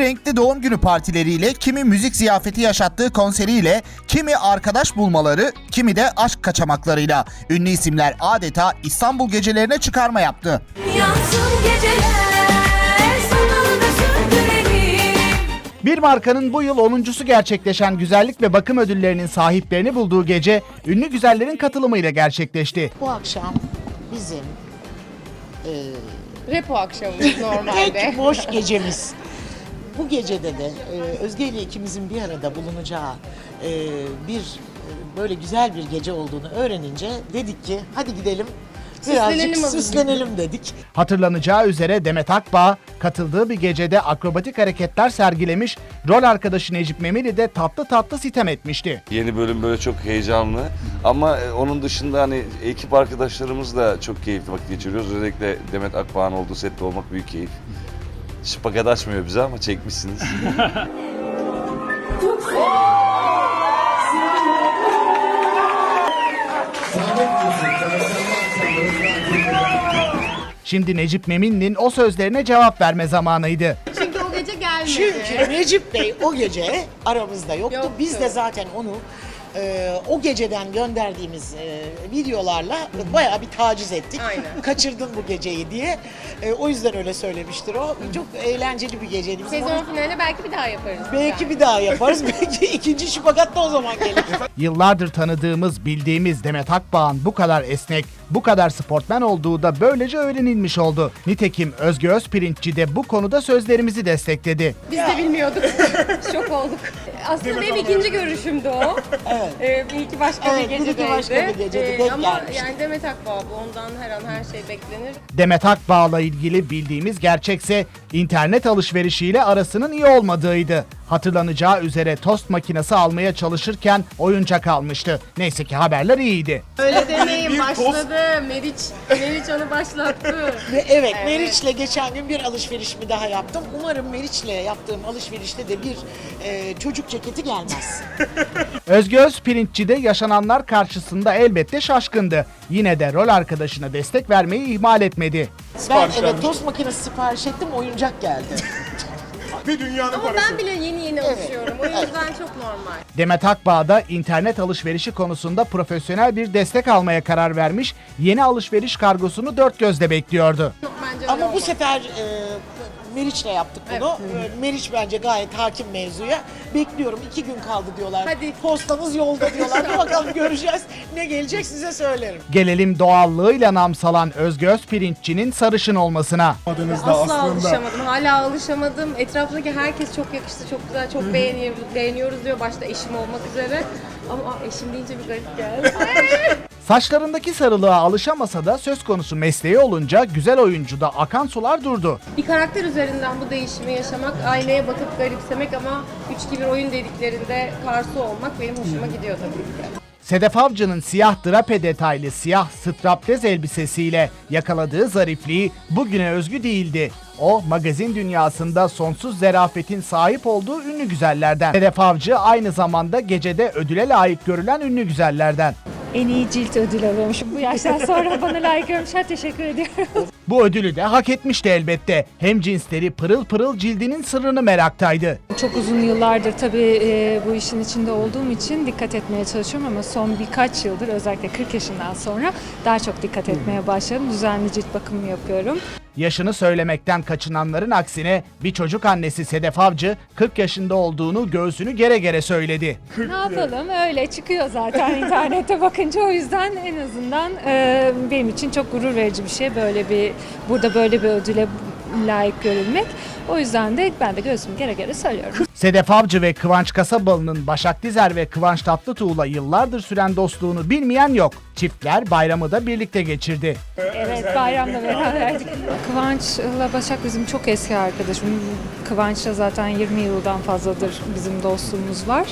renkli doğum günü partileriyle, kimi müzik ziyafeti yaşattığı konseriyle, kimi arkadaş bulmaları, kimi de aşk kaçamaklarıyla ünlü isimler adeta İstanbul gecelerine çıkarma yaptı. Yansın geceler sana da söndürelim Bir markanın bu yıl 10.sü gerçekleşen güzellik ve bakım ödüllerinin sahiplerini bulduğu gece ünlü güzellerin katılımıyla gerçekleşti. Bu akşam bizim e, Repo akşamımız normalde. tek boş gecemiz. Bu gecede de e, Özge ile ikimizin bir arada bulunacağı e, bir e, böyle güzel bir gece olduğunu öğrenince dedik ki hadi gidelim birazcık Süslenelim azıcık. süslenelim dedik. Hatırlanacağı üzere Demet Akbağ katıldığı bir gecede akrobatik hareketler sergilemiş, rol arkadaşı Necip Memili de tatlı tatlı sitem etmişti. Yeni bölüm böyle çok heyecanlı ama e, onun dışında hani ekip arkadaşlarımızla çok keyifli vakit geçiriyoruz. Özellikle Demet Akbağ'ın olduğu sette olmak büyük keyif. Şıpakat açmıyor bize ama çekmişsiniz. Şimdi Necip Memin'in o sözlerine cevap verme zamanıydı. Çünkü o gece gelmedi. Çünkü Necip Bey o gece aramızda yoktu. Yoktu. Biz de zaten onu e, o geceden gönderdiğimiz e, videolarla bayağı bir taciz ettik. Aynen. Kaçırdın bu geceyi diye. E, o yüzden öyle söylemiştir o. Çok eğlenceli bir geceydi. Bizim Sezon finaline belki bir daha yaparız. Belki bir daha yaparız. Belki ikinci şubakat da o zaman gelir. Yıllardır tanıdığımız, bildiğimiz Demet Akbağ'ın bu kadar esnek, bu kadar sportmen olduğu da böylece öğrenilmiş oldu. Nitekim Özge Özpirinççi de bu konuda sözlerimizi destekledi. Biz de bilmiyorduk. Şok olduk. Aslında benim ikinci görüşümdü o. Evet. Ee, bir iki başka Evet, bir bir iki gecedeydi. başka bir gecede denk ama gelmişti. yani Demet Akbağ bu. Ondan her an her şey beklenir. Demet Akbağ'la ilgili bildiğimiz gerçekse internet alışverişiyle arasının iyi olmadığıydı. Hatırlanacağı üzere tost makinesi almaya çalışırken oyuncak almıştı. Neyse ki haberler iyiydi. Öyle demeyin başladı. Meriç, Meriç onu başlattı. Ve evet, Meriç'le geçen gün bir alışverişimi daha yaptım. Umarım Meriç'le yaptığım alışverişte de bir e, çocuk ceketi gelmez. Özge Özpirinççi de yaşananlar karşısında elbette şaşkındı. Yine de rol arkadaşına destek vermeyi ihmal etmedi. ben evet tost makinesi sipariş ettim, oyuncak geldi. Ama ben bile yeni yeni alışıyorum. O yüzden çok normal. Demet Akbağ da internet alışverişi konusunda profesyonel bir destek almaya karar vermiş, yeni alışveriş kargosunu dört gözle bekliyordu. Bence öyle Ama bu olmaz. sefer e, Meriç'le yaptık bunu. E, Meriç bence gayet hakim mevzuya. Bekliyorum, iki gün kaldı diyorlar. Hadi. Postanız yolda diyorlar. Bir bakalım göreceğiz. Ne gelecek size söylerim. Gelelim doğallığıyla nam salan Özge Özpirinççi'nin sarışın olmasına. Asla alışamadım. Hala alışamadım. Etrafındaki herkes çok yakıştı, çok güzel, çok beğeniyor, beğeniyoruz diyor. Başta eşim olmak üzere. Ama eşim deyince bir garip geldi. Saçlarındaki sarılığa alışamasa da söz konusu mesleği olunca güzel oyuncuda akan sular durdu. bir karakter üzerinden bu değişimi yaşamak, aynaya bakıp garipsemek ama 3-2-1 oyun dediklerinde karşı olmak benim hoşuma gidiyor tabii ki. Sedef Avcı'nın siyah drape detaylı siyah straplez elbisesiyle yakaladığı zarifliği bugüne özgü değildi. O magazin dünyasında sonsuz zerafetin sahip olduğu ünlü güzellerden. Sedef Avcı aynı zamanda gecede ödüle layık görülen ünlü güzellerden. En iyi cilt ödülü alıyormuşum. Bu yaştan sonra bana layık görmüşler. Teşekkür ediyorum. Bu ödülü de hak etmişti elbette. Hem cinsleri pırıl pırıl cildinin sırrını meraktaydı. Çok uzun yıllardır tabii e, bu işin içinde olduğum için dikkat etmeye çalışıyorum ama son birkaç yıldır özellikle 40 yaşından sonra daha çok dikkat etmeye başladım. Düzenli cilt bakımı yapıyorum. Yaşını söylemekten kaçınanların aksine bir çocuk annesi Sedef Avcı 40 yaşında olduğunu göğsünü gere gere söyledi. ne yapalım? Öyle çıkıyor zaten internette bakınca. O yüzden en azından e, benim için çok gurur verici bir şey. Böyle bir burada böyle bir ödüle layık görülmek. O yüzden de ben de göğsümü gere gere söylüyorum. Sedef Avcı ve Kıvanç Kasabalı'nın Başak Dizer ve Kıvanç Tatlıtuğ'la yıllardır süren dostluğunu bilmeyen yok. Çiftler bayramı da birlikte geçirdi. Evet bayramda beraberdik. Kıvanç'la Başak bizim çok eski arkadaşım. Kıvanç'la zaten 20 yıldan fazladır bizim dostluğumuz var.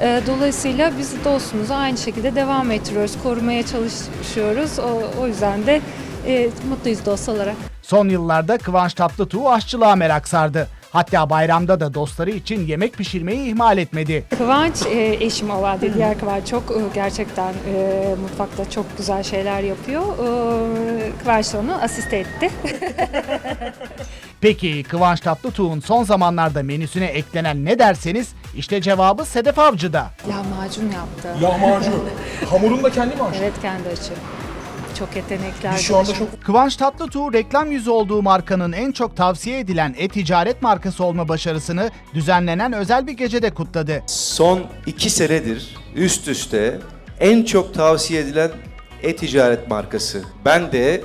Ee, Dolayısıyla biz dostluğumuzu aynı şekilde devam ettiriyoruz, korumaya çalışıyoruz. O, o yüzden de e, mutluyuz dost olarak. Son yıllarda Kıvanç Tatlıtuğ aşçılığa merak sardı. Hatta bayramda da dostları için yemek pişirmeyi ihmal etmedi. Kıvanç e, eşim olan diğer Kıvanç çok e, gerçekten e, mutfakta çok güzel şeyler yapıyor. E, Kıvanç da onu asist etti. Peki Kıvanç Tatlıtuğ'un son zamanlarda menüsüne eklenen ne derseniz işte cevabı Sedef Avcı'da. Lahmacun yaptı. Lahmacun. Hamurunu da kendi mi açtı? Evet kendi açı. Çok yetenekli Biz şu anda arkadaşım. çok Kıvanç Tatlıtuğ reklam yüzü olduğu markanın en çok tavsiye edilen e-ticaret markası olma başarısını düzenlenen özel bir gecede kutladı. Son iki senedir üst üste en çok tavsiye edilen e-ticaret markası. Ben de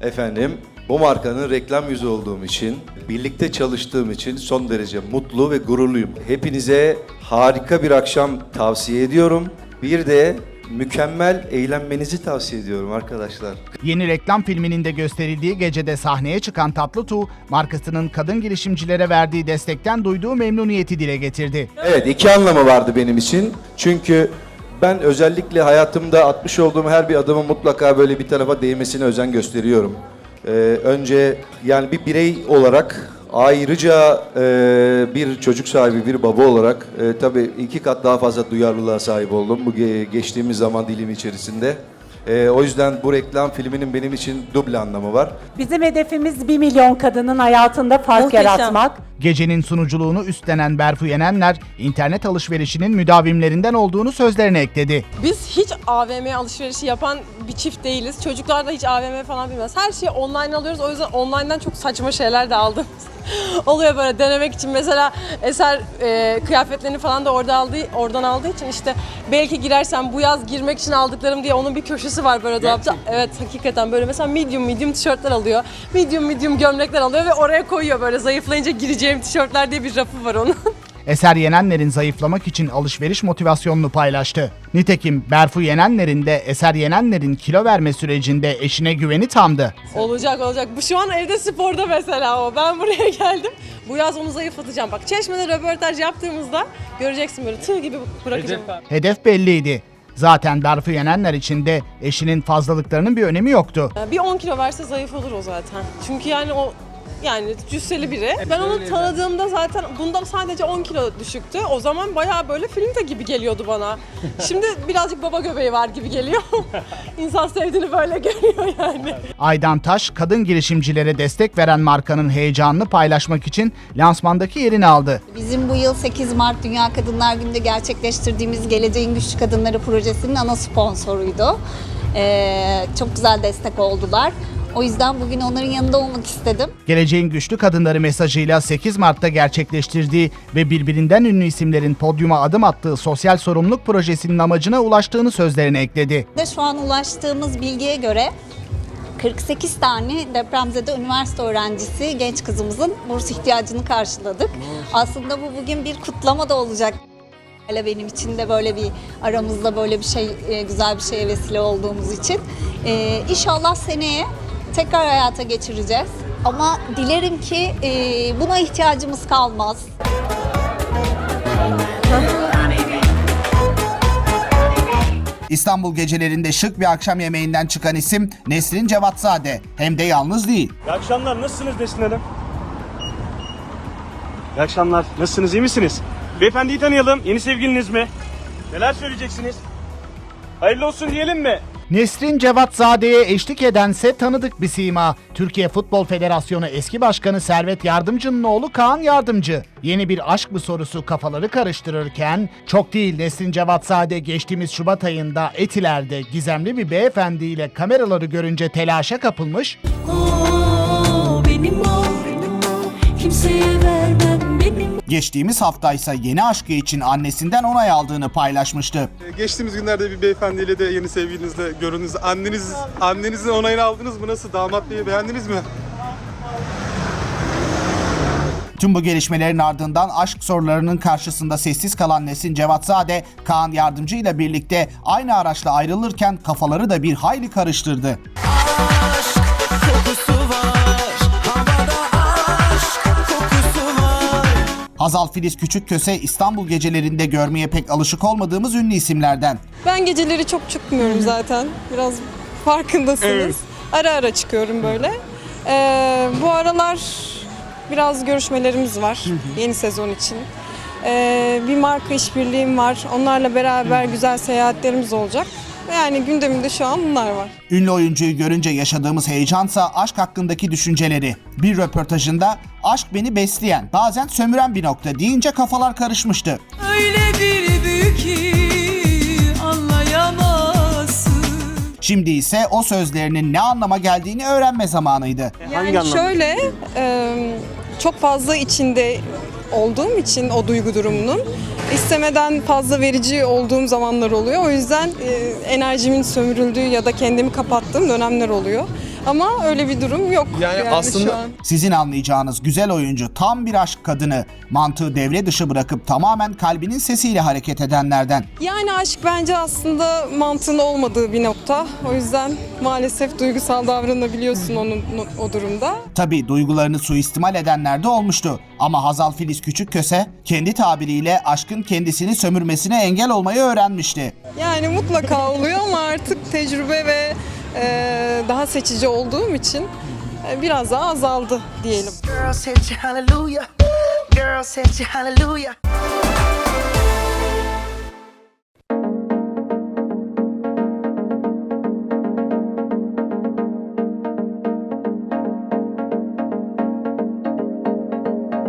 efendim bu markanın reklam yüzü olduğum için, birlikte çalıştığım için son derece mutlu ve gururluyum. Hepinize harika bir akşam tavsiye ediyorum. Bir de mükemmel eğlenmenizi tavsiye ediyorum arkadaşlar. Yeni reklam filminin de gösterildiği gecede sahneye çıkan Tatlıtuğ, markasının kadın girişimcilere verdiği destekten duyduğu memnuniyeti dile getirdi. Evet iki anlamı vardı benim için. Çünkü ben özellikle hayatımda atmış olduğum her bir adımın mutlaka böyle bir tarafa değmesine özen gösteriyorum. Ee, önce yani bir birey olarak ayrıca e, bir çocuk sahibi, bir baba olarak e, tabii iki kat daha fazla duyarlılığa sahip oldum bu ge- geçtiğimiz zaman dilimi içerisinde. E, o yüzden bu reklam filminin benim için duble anlamı var. Bizim hedefimiz 1 milyon kadının hayatında fark Muhteşem. yaratmak. Gecenin sunuculuğunu üstlenen Berfu Yenenler, internet alışverişinin müdavimlerinden olduğunu sözlerine ekledi. Biz hiç AVM alışverişi yapan bir çift değiliz. Çocuklar da hiç AVM falan bilmez. Her şeyi online alıyoruz. O yüzden online'dan çok saçma şeyler de aldım. Oluyor böyle denemek için. Mesela Eser e, kıyafetlerini falan da orada aldığı, oradan aldığı için işte belki girersem bu yaz girmek için aldıklarım diye onun bir köşesi var böyle dolapta. Evet hakikaten böyle mesela medium medium tişörtler alıyor. Medium medium gömlekler alıyor ve oraya koyuyor böyle zayıflayınca gireceğim tişörtler diye bir rafı var onun. Eser Yenenler'in zayıflamak için alışveriş motivasyonunu paylaştı. Nitekim Berfu Yenenler'in de Eser Yenenler'in kilo verme sürecinde eşine güveni tamdı. Olacak olacak. Bu şu an evde sporda mesela o. Ben buraya geldim. Bu yaz onu zayıflatacağım. Bak Çeşme'de röportaj yaptığımızda göreceksin böyle tığ gibi bırakacağım. Hedef belliydi. Zaten Berfu Yenenler için de eşinin fazlalıklarının bir önemi yoktu. Bir 10 kilo verse zayıf olur o zaten. Çünkü yani o yani cüsseli biri. Ben onu tanıdığımda zaten bundan sadece 10 kilo düşüktü. O zaman bayağı böyle filmde gibi geliyordu bana. Şimdi birazcık baba göbeği var gibi geliyor. İnsan sevdiğini böyle görüyor yani. Aydan Taş, kadın girişimcilere destek veren markanın heyecanını paylaşmak için lansmandaki yerini aldı. Bizim bu yıl 8 Mart Dünya Kadınlar Günü'nde gerçekleştirdiğimiz Geleceğin Güçlü Kadınları projesinin ana sponsoruydu. Ee, çok güzel destek oldular. O yüzden bugün onların yanında olmak istedim. Geleceğin güçlü kadınları mesajıyla 8 Mart'ta gerçekleştirdiği ve birbirinden ünlü isimlerin podyuma adım attığı sosyal sorumluluk projesinin amacına ulaştığını sözlerine ekledi. De şu an ulaştığımız bilgiye göre 48 tane depremzede üniversite öğrencisi genç kızımızın burs ihtiyacını karşıladık. Aslında bu bugün bir kutlama da olacak. Hele benim için de böyle bir aramızda böyle bir şey e, güzel bir şeye vesile olduğumuz için. Ee, inşallah seneye tekrar hayata geçireceğiz. Ama dilerim ki e, buna ihtiyacımız kalmaz. İstanbul gecelerinde şık bir akşam yemeğinden çıkan isim Nesrin Cevatzade. Hem de yalnız değil. İyi akşamlar. Nasılsınız Nesin Hanım? İyi akşamlar. Nasılsınız? iyi misiniz? Beyefendiyi tanıyalım. Yeni sevgiliniz mi? Neler söyleyeceksiniz? Hayırlı olsun diyelim mi? Nesrin Cevatzade'ye eşlik edense tanıdık bir sima. Türkiye Futbol Federasyonu eski başkanı Servet Yardımcı'nın oğlu Kaan Yardımcı. Yeni bir aşk mı sorusu kafaları karıştırırken çok değil Nesrin Cevatzade geçtiğimiz Şubat ayında Etiler'de gizemli bir beyefendiyle kameraları görünce telaşa kapılmış, O benim o Kimseye vermem benim geçtiğimiz haftaysa yeni aşkı için annesinden onay aldığını paylaşmıştı. Geçtiğimiz günlerde bir beyefendiyle de yeni sevgilinizle görünüz. Anneniz annenizin onayını aldınız mı? Nasıl? Damat beyi beğendiniz mi? Tüm bu gelişmelerin ardından aşk sorularının karşısında sessiz kalan Nesin Cevatzade, Kaan Yardımcı ile birlikte aynı araçla ayrılırken kafaları da bir hayli karıştırdı. Hazal Filiz Küçükköse İstanbul gecelerinde görmeye pek alışık olmadığımız ünlü isimlerden. Ben geceleri çok çıkmıyorum zaten. Biraz farkındasınız. Ara ara çıkıyorum böyle. Ee, bu aralar biraz görüşmelerimiz var yeni sezon için. Ee, bir marka işbirliğim var. Onlarla beraber güzel seyahatlerimiz olacak. Yani gündemimde şu an bunlar var. Ünlü oyuncuyu görünce yaşadığımız heyecansa aşk hakkındaki düşünceleri. Bir röportajında aşk beni besleyen, bazen sömüren bir nokta deyince kafalar karışmıştı. Öyle bir büyük ki anlayamazsın Şimdi ise o sözlerinin ne anlama geldiğini öğrenme zamanıydı. Yani şöyle e, çok fazla içinde olduğum için o duygu durumunun istemeden fazla verici olduğum zamanlar oluyor. O yüzden e, enerjimin sömürüldüğü ya da kendimi kapattığım dönemler oluyor. Ama öyle bir durum yok. Yani şu aslında- an. Sizin anlayacağınız güzel oyuncu tam bir aşk kadını. Mantığı devre dışı bırakıp tamamen kalbinin sesiyle hareket edenlerden. Yani aşk bence aslında mantığın olmadığı bir nokta. O yüzden maalesef duygusal davranabiliyorsun onun o durumda. Tabi duygularını suistimal edenler de olmuştu. Ama Hazal Filiz Küçükköse kendi tabiriyle aşkın kendisini sömürmesine engel olmayı öğrenmişti. Yani mutlaka oluyor ama artık tecrübe ve e, daha seçici olduğum için e, biraz daha azaldı diyelim. Girl said you hallelujah Girl said you hallelujah